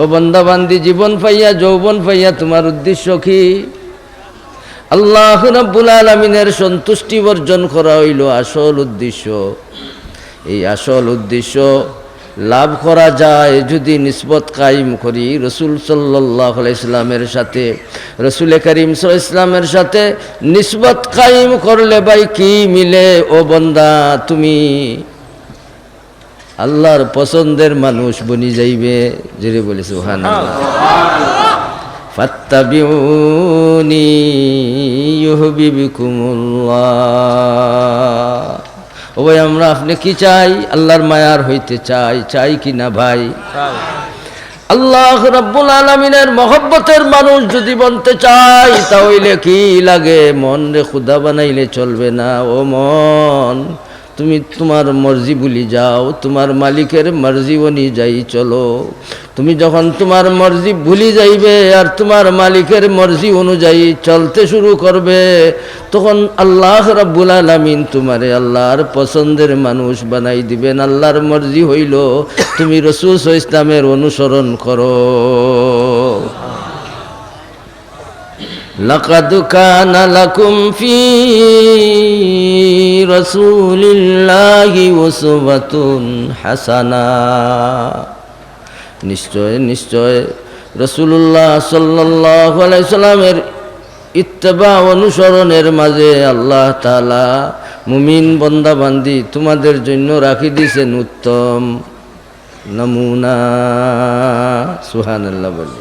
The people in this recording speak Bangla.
ও বন্দাবান্দি, জীবন পাইয়া, যৌবন পাইয়া তোমার উদ্দেশ্য কি? আল্লাহ রাব্বুল আলমিনের সন্তুষ্টি বর্জন করা হইল আসল উদ্দেশ্য। এই আসল উদ্দেশ্য লাভ করা যায় যদি নিসবত কায়েম করি রসুল সাল্লাহ ইসলামের সাথে, রসুল করিম সাল ইসলামের সাথে নিসবত কায়েম করলে ভাই কি মিলে? ও বন্দা, তুমি আল্লাহর পছন্দের মানুষ বনি যাইবে। যেরে বলে সুহান ফাত্তাবিউনি ইউহবিবিকুমুল্লাহ। ও ভাই আমরা আপনি কি চাই? আল্লাহর মায়ার হইতে চাই। চাই কি না ভাই? আল্লাহ রাব্বুল আলমিনের মহব্বতের মানুষ যদি বলতে চাই তাহলে কি লাগে? মন রে খুদা বানাইলে চলবে না। ও মন তুমি তোমার মর্জি ভুলি যাও, তোমার মালিকের মর্জি অনুযায়ী চলো। তুমি যখন তোমার মর্জি ভুলি যাইবে আর তোমার মালিকের মর্জি অনুযায়ী চলতে শুরু করবে, তখন আল্লাহ রাব্বুল আলামিন তোমারে আল্লাহর পছন্দের মানুষ বানাই দিবেন। আল্লাহর মর্জি হইল তুমি রসুল ইসলামের অনুসরণ করো। لقد كان لكم في رسول الله أسوة حسنة নিশ্চয় নিশ্চয় রসুল্লাহ সাল্লাহ সাল্লামের ইত্তেবা অনুসরণের মাঝে আল্লাহ তালা মুমিন বন্দাবান্দি তোমাদের জন্য রাখি দিয়েছেন উত্তম নমুনা সুহান আল্লাহ বলি